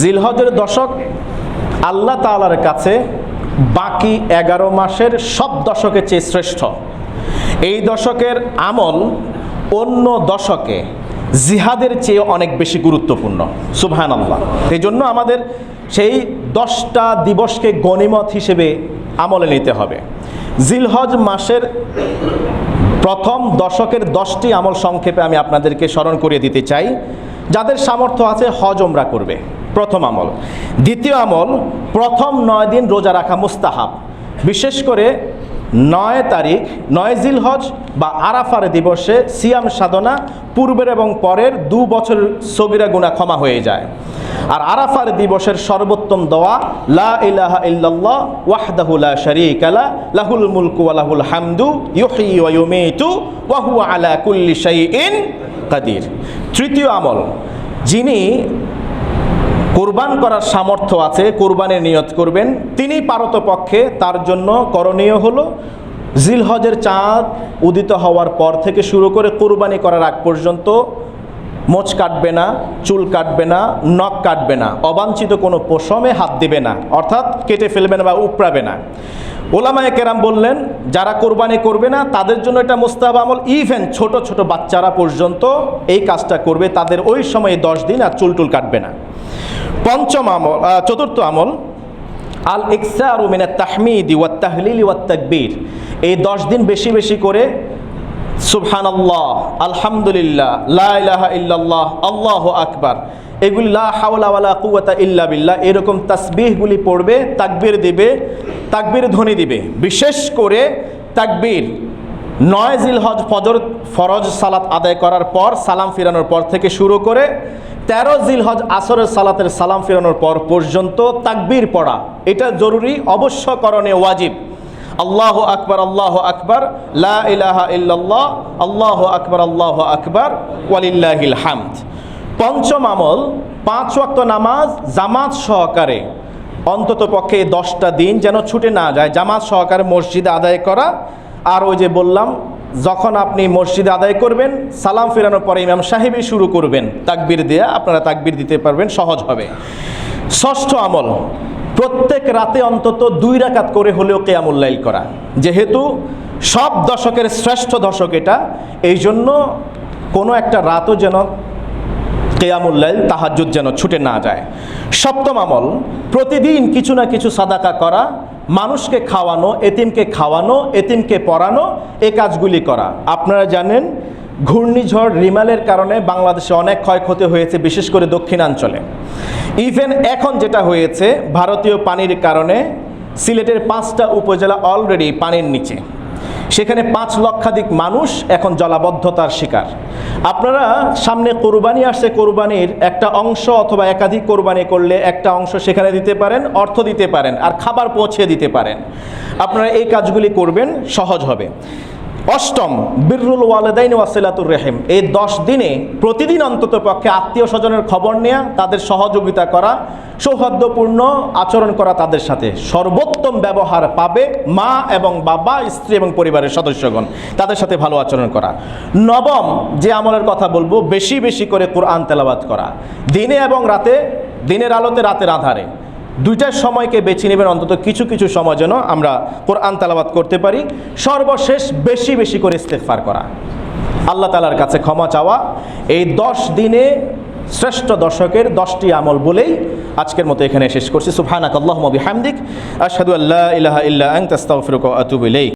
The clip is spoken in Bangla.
জিলহজের দশক আল্লাহ তাআলার কাছে বাকি এগারো মাসের সব দশকের চেয়ে শ্রেষ্ঠ। এই দশকের আমল অন্য দশকে জিহাদের চেয়ে অনেক বেশি গুরুত্বপূর্ণ। সুবহান আল্লাহ এই জন্য আমাদের সেই দশটা দিবসকে গণিমত হিসেবে আমলে নিতে হবে। জিলহজ মাসের প্রথম দশকের দশটি আমল সংক্ষেপে আমি আপনাদেরকে স্মরণ করিয়ে দিতে চাই। যাদের সামর্থ্য আছে হজ ওমরা করবে। প্রথম আমল। দ্বিতীয় আমল, প্রথম নয় দিন রোজা রাখা মুস্তাহাব। বিশেষ করে নয় তারিখ, নয় জিলহজ বা আরাফার দিবসে সিয়াম সাধনা পূর্বের এবং পরের দু বছর সগিরা গুণা ক্ষমা হয়ে যায়। আর আরাফার দিবসের সর্বোত্তম দোয়া, লা ইলাহা ইল্লাল্লাহ ওয়াহদাহু লা শারীকা লা, লাহুল মুলকু ওয়া লাহুল হামদু, ইউহয়ি ওয়া ইউমীতু ওয়া হুয়া আলা কুল্লি শাইইন কাদির। তৃতীয় আমল, যিনি কোরবান করার সামর্থ্য আছে, কোরবানের নিয়ত করবেন। তিনি পারতপক্ষে তার জন্য করণীয় হলো, জিলহজের চাঁদ উদিত হওয়ার পর থেকে শুরু করে কোরবানি করার আগ পর্যন্ত মোচ কাটবে না, চুল কাটবে না, নখ কাটবে না, অবাঞ্ছিত কোনো পশমে হাত দেবে না, অর্থাৎ কেটে ফেলবে না বা উপড়াবে না। ওলামায়ে কেরাম বললেন, যারা কোরবানি করবে না, তাদের জন্য এটা মোস্তাব আমল। ইভেন ছোট ছোট বাচ্চারা পর্যন্ত এই কাজটা করবে, তাদের ওই সময়ে দশ দিন আর চুল টুল কাটবে না। পঞ্চম আমল চতুর্থ আমল আল ইকসারু মিনা তাহমিদি ওয়াত তাহলিলি ওয়াত তাকবীর। এই দশ দিন বেশি বেশি করে সুবহানাল্লাহ, আলহামদুলিল্লাহ, লা ইলাহা ইল্লাল্লাহ, আল্লাহু আকবার। এগুলি লা হাওলা ওয়ালা কুওয়াতা ইল্লা বিল্লাহ। এরকম তাসবিহগুলি পড়বে, তাকবীর দিবে, তাকবীর ধ্বনি দিবে। বিশেষ করে তাকবীর। নয় জিল জিলহজ ফজর ফরজ সালাত আদায় করার পর সালাম ফিরানোর পর থেকে শুরু করে তেরো জিল জিলহজ আসরের সালাতের সালাম ফিরানোর পর পর্যন্ত তাকবীর পড়া। এটা জরুরি, অবশ্য করণে ওয়াজিব। আল্লাহ আকবর আল্লাহ আকবর, লা ইলাহা ইল্লাল্লাহ, আল্লাহ আকবর আল্লাহ আকবর, ওয়ালিল্লাহিল হামদ। পঞ্চম আমল, পাঁচ ওয়াক্ত নামাজ জামাত সহকারে। অন্তত পক্ষে দশটা দিন যেন ছুটে না যায়, জামাত সহকারে মসজিদে আদায় করা আর ওই যে বললাম, যখন আপনি মসজিদে আদায় করবেন, সালাম ফেরানোর পরে ইমাম সাহেবই শুরু করবেন। তাকবির দেয়া, আপনারা তাকবির দিতে পারবেন, সহজ হবে। ষষ্ঠ আমল, প্রত্যেক রাতে অন্তত দুই রাকাত করে হলেও কেয়ামুল্লাইল করা। যেহেতু সব দশকের শ্রেষ্ঠ দশক এটা এই জন্য কোনো একটা রাতও যেন কেয়ামুল্লাইল তাহাজ্জুদ যেন ছুটে না যায়। সপ্তম আমল, প্রতিদিন কিছু না কিছু সাদাকা করা, মানুষকে খাওয়ানো, এতিমকে খাওয়ানো, এতিমকে পড়ানো এ কাজগুলি করা। আপনারা জানেন, ঘূর্ণিঝড় রিমালের কারণে বাংলাদেশে অনেক ক্ষয়ক্ষতি হয়েছে, বিশেষ করে দক্ষিণাঞ্চলে। ইভেন এখন যেটা হয়েছে, ভারতীয় পানির কারণে সিলেটের পাঁচটা উপজেলা অলরেডি পানির নিচে। সেখানে পাঁচ লক্ষাধিক মানুষ এখন জলাবদ্ধতার শিকার। আপনারা সামনে কোরবানি আসছে, কোরবানির একটা অংশ অথবা একাধিক কোরবানি করলে একটা অংশ সেখানে দিতে পারেন, অর্থ দিতে পারেন, আর খাবার পৌঁছে দিতে পারেন। আপনারা এই কাজগুলি করবেন, সহজ হবে। অষ্টম বিররুল ওয়ালেদাইন ওয়াসিলাতুর রেহেম। এই দশ দিনে প্রতিদিন অন্তত পক্ষে আত্মীয় স্বজনের খবর নেওয়া তাদের সহযোগিতা করা, সৌহার্দ্যপূর্ণ আচরণ করা তাদের সাথে। সর্বোত্তম ব্যবহার পাবে মা এবং বাবা, স্ত্রী এবং পরিবারের সদস্যগণ। তাদের সাথে ভালো আচরণ করা। নবম, যে আমলের কথা বলব, বেশি বেশি করে কোরআন তেলাবাত করা। দিনে এবং রাতে, দিনের আলোতে রাতের আধারে। দুইটার সময়কে বেছে নেবেন, অন্তত কিছু কিছু সময় যেন আমরা কোরআন তালাবাদ করতে পারি। সর্বশেষ বেশি বেশি করে ইস্তেকফার করা। আল্লাহ তালার কাছে ক্ষমা চাওয়া। এই দশ দিনে শ্রেষ্ঠ দশকের দশটি আমল বলেই আজকের মতো এখানে শেষ করছি। সুফানাক আল্লাহ মবি হামদিক আশহাদু আল্লাহ ইলাহা ইল্লা ইলাইক।